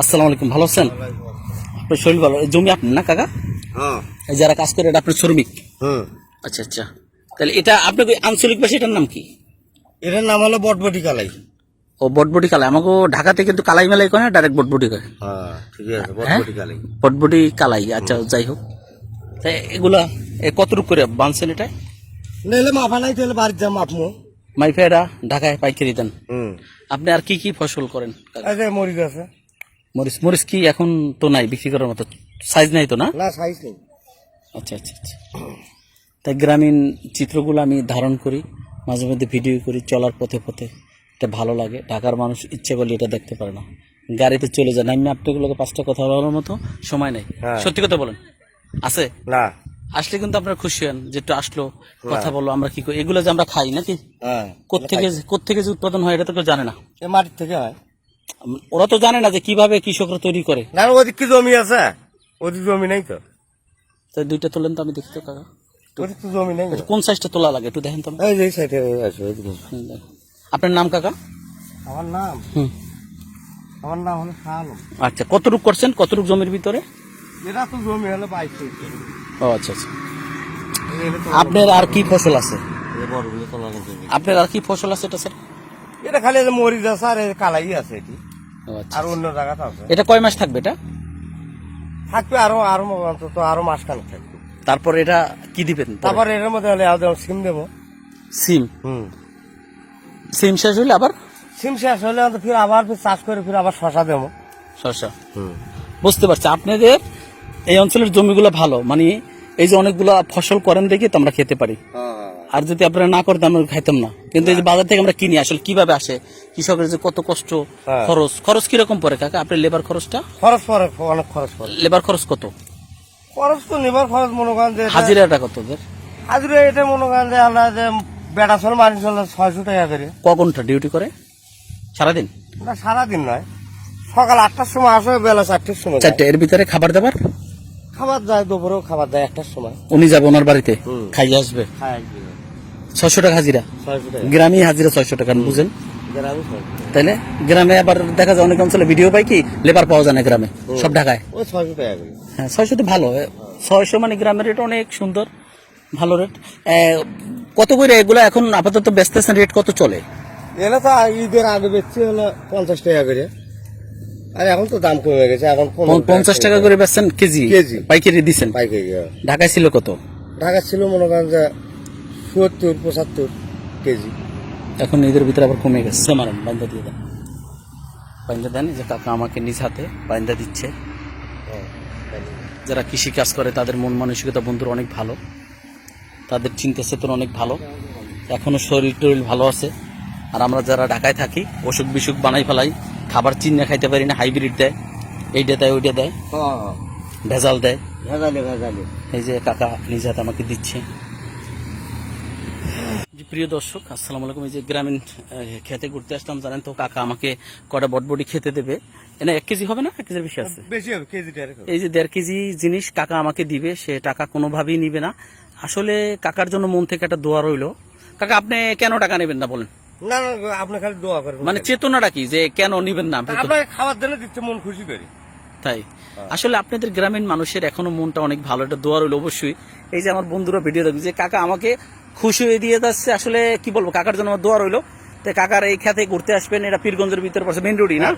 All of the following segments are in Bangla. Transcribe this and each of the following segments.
আসসালামু আলাইকুম ভালো আছেন? আপনার শরীর ভালো? এই জমি আপনার না কাকা? হ্যাঁ। যারা কাজ করে এটা আপনার শ্রমিক? হুম আচ্ছা আচ্ছা। তাহলে এটা আপনার ওই আঞ্চলিক ভাষা এটার নাম কি? এটার নাম হলো বটবটি কালাই। ও বটবটি কালাই। আমাকে ঢাকাতে কিন্তু কালাই মেলাই করে ডাইরেক্ট বটবটি করে। হ্যাঁ ঠিক আছে বটবটি কালাই। বটবটি কালাই আচ্ছা যাই হোক। তা এগুলা এ কতটুকু করে বানছেন এটা? নাহলে মাফা নাই তাহলে বাড়ির যা মাপমো মাইফেরা ঢাকায় পাইকারি দেন। আপনি আর কি কি ফসল করেন মরিচ আছে। মরিচ মরিচ কি এখন তো নাই বিক্রি করার মতো? সাইজ নাই তো না? না সাইজ নেই। আচ্ছা আচ্ছা আচ্ছা। তাই গ্রামীণ চিত্রগুলো আমি ধারণ করি মাঝে মধ্যে ভিডিও করি চলার পথে পথে। এটা ভালো লাগে ঢাকার মানুষ ইচ্ছে করলে এটা দেখতে পারে না। গাড়িতে চলে যায় না আমি আপনাগুলোকে পাঁচটা কথা বলার মতো সময় নেই। হ্যাঁ। সত্যি কথা বলেন। আছে? না। আসলে কিন্তু আপনারা খুশি হন যে একটু আসলো কথা বলল আমরা কি করি? এগুলো যে আমরা খাই নাকি? হ্যাঁ কোথেকে কোথেকে যে উৎপাদন হয় এটা তো কেউ জানে না। মাটির থেকে হয়। ওরা তো জানে না যে কীভাবে কৃষকরা তৈরি করে। না ওদিক কি জমি আছে? ওদিক জমি নেই তো। দুইটা তোলেন তো আমি দেখি তো কাকা ওদিক তো জমি নেই। কোন সাইজটা তোলা লাগে একটু দেখেন তো এই যে সাইডে। আপনার নাম কাকা? আমার নাম? হুম। আমার নাম হলো শাহ আচ্ছা কতটুক করছেন? কতটুক জমির ভিতরে? এটা তো জমি হলো বাইশ ও আচ্ছা আচ্ছা। আপনার আর কি ফসল আছে? আপনার আর কি ফসল আছে এটা স্যার? এটা খালি মরিচ আছে আর এই কালাই আছে এটি। আচ্ছা আর অন্য জায়গাতে আছে। এটা কয় মাস থাকবে এটা? থাকবে আরও আরও অন্তত আরও মাস খানেক থাকবে। তারপর এটা কি দিবেন তারপর তারপর এর মধ্যে হলে আরও সিম দেবো। সিম? হুম। সিম শেষ হলে আবার? সিম শেষ হলে ফির আবার ফির চাষ করে ফির আবার শশা দেবো। শসা হুম। বুঝতে পারছি। আপনাদের এই অঞ্চলের জমিগুলো ভালো মানে এই যে অনেকগুলো ফসল করেন দেখি তো আমরা খেতে পারি। আর যদি আপনারা না করতেন আমরা খাইতাম না। কিন্তু এই যে বাজার থেকে আমরা কিনি আসলে কীভাবে আসে? কৃষকের যে কত কষ্ট হ্যাঁ। খরচ। খরচ কীরকম পড়ে কাকা? আপনার লেবার খরচটা? খরচ পরে অনেক খরচ পরে লেবার খরচ কত? খরচ তো নেবার খরচ মনে করেন যে হাজিরাটা কত? ওদের হাজিরা এটা মনে করেন যে আমরা যে বেটা চল মারি চলে ছয়শো টাকা করে। ক ঘণ্টা ডিউটি করে? সারাদিন? না সারাদিন নয়। সকাল আটটার সময় আসে বেলা চারটের সময়। চারটে। এর ভিতরে খাবার দাবার? খাবার দেয় দুপুরেও খাবার দেয় একটার সময়। উনি যাবে ওনার বাড়িতে। খাইয়ে আসবে? খায় ছয়শো টাকা হাজিরা। গ্রামে হাজিরা ছয়শো টাকা বুঝেন। তাইলে? গ্রামে আবার দেখা যায় অনেক অঞ্চলে ভিডিও পাই কি লেবার পাওয়া যায় না গ্রামে সব ঢাকায়। হ্যাঁ ছয়শো তো ভালো। ছয়শো মানে গ্রামের রেট অনেক সুন্দর ভালো রেট কত করে এগুলো এখন আপাতত বেচতেছেন রেট কত চলে? এলে তো ঈদের আগে বেচছি হলো পঞ্চাশ টাকা করে। আর এখন তো দাম কমে গেছে এখন পঞ্চাশ টাকা করে। বেচছেন কেজি? কেজি। পাইকারি দিচ্ছেন পাইকারি ঢাকায় ছিল কত? ঢাকা ছিল মনে করেন যে সত্তর পঁচাত্তর কেজি। এখন ঈদের ভিতরে আবার কমে গেছে। মারেন বাইন্দা দিয়ে দেন। বাইন্দা দেন যে কাকা আমাকে নিজ হাতে বাইন্দা দিচ্ছে। যারা কৃষি কাজ করে তাদের মন মানসিকতা বন্ধুর অনেক ভালো। তাদের চিন্তা চেতন অনেক ভালো। এখনও শরীর টরীর ভালো আছে। আর আমরা যারা ঢাকায় থাকি অসুখ বিসুখ বানাই ফেলাই খাবার চিন্না খাইতে পারি না হাইব্রিড দেয়। এইটা দেয় ওইটা দেয়। হ্যাঁ। ভেজাল দেয়। ভেজালে ভেজালে। এই যে কাকা নিজ হাতে আমাকে দিচ্ছে। প্রিয় দর্শক আসসালামু আলাইকুম। এই যে গ্রামীণ খেতে ঘুরতে আসলাম জানেন তো কাকা আমাকে কটা বটবটি খেতে দেবে। এনে এক কেজি হবে না? এক কেজির বেশি আছে? বেশি হবে এরকম এই যে দেড় কেজি জিনিস কাকা আমাকে দিবে সে টাকা কোনোভাবেই নিবে না। আসলে কাকার জন্য মন থেকে একটা দোয়া রইল। কাকা আপনি কেন টাকা নেবেন না বলেন? না না আপনি খালি দোয়া করবেন। মানে চেতনাটা কি যে কেন নিবেন না? আপনাকে খাবার দিলে মন খুশি করি। তাই। আসলে আপনাদের গ্রামীণ মানুষের এখনও মনটা অনেক ভালো এটা দোয়া রইল অবশ্যই। এই যে আমার বন্ধুরা ভিডিও দেখবে যে কাকা আমাকে খুশি হয়ে দিয়ে যাচ্ছে। আসলে কি বলব কাকার জন্য আমার দোয়া রইল। তো কাকার এই খেতে ঘুরতে আসবেন এটা পীরগঞ্জের ভিতরে পড়ছে মেন রোডই না?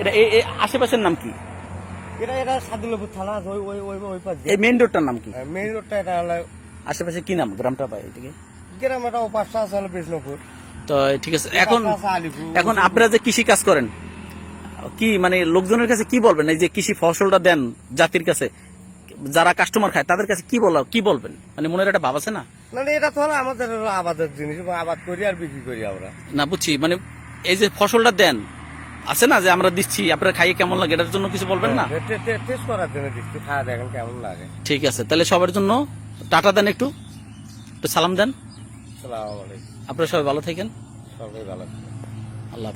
এটা এই আশেপাশের নাম কি? এটা এটা সাদুল্লাপুর থানা ওই ওই ওই ওই পাশ এই মেন রোডটার নাম কি? মেইন রোডটা এটা হলো আশেপাশে কি নাম? গ্রামটা পাই এদিকে। গ্রাম এটা পাঁচটা আছে বিষ্ণুপুর। তো ঠিক আছে। এখন এখন আপনারা যে কৃষি কাজ করেন কি মানে লোকজনের কাছে কি বলবেন? এই যে কৃষি ফসলটা দেন জাতির কাছে যারা কাস্টমার খায় তাদের কাছে কি বলা কি বলবেন? মানে মনের একটা ভাব আছে না? না না, এটা তো হলো আমাদের আবাদের জিনিস আবাদ করি আর বিক্রি করি আমরা। না বুঝছি। মানে এই যে ফসলটা দেন আছে না যে আমরা দিচ্ছি আপনারা খাইয়ে কেমন লাগে? এটার জন্য কিছু বলবেন না? টেস্ট করার জন্য দিচ্ছি খাওয়া দেখেন কেমন লাগে। ঠিক আছে তাহলে সবার জন্য টাটা দেন একটু। একটু সালাম দেন। আপনারা সবাই ভালো থাকেন। সবাই ভালো থাকবেন। আল্লাহ।